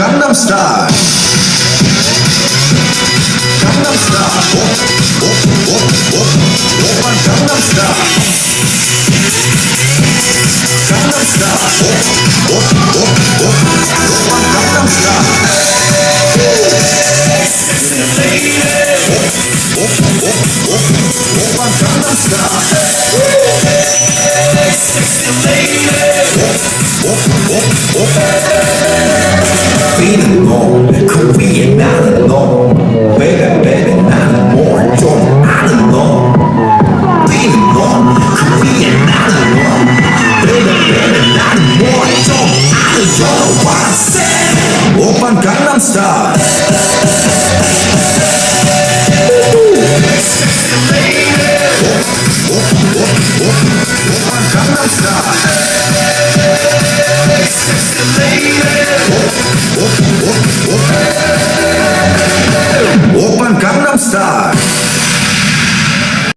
Gangnam Style. 오빤 Gangnam Style. Gangnam Style. 오빤 Gangnam Style. 오빤 우리는 너그 위에 나는 너. 베베 베베 나는 뭘좀 아는 너. 뛰는 너그 위에 나는 너. 베베 베베 나는 뭘좀 아는 너. What I said 오빤 강남스타일. 오빤 강남스타일.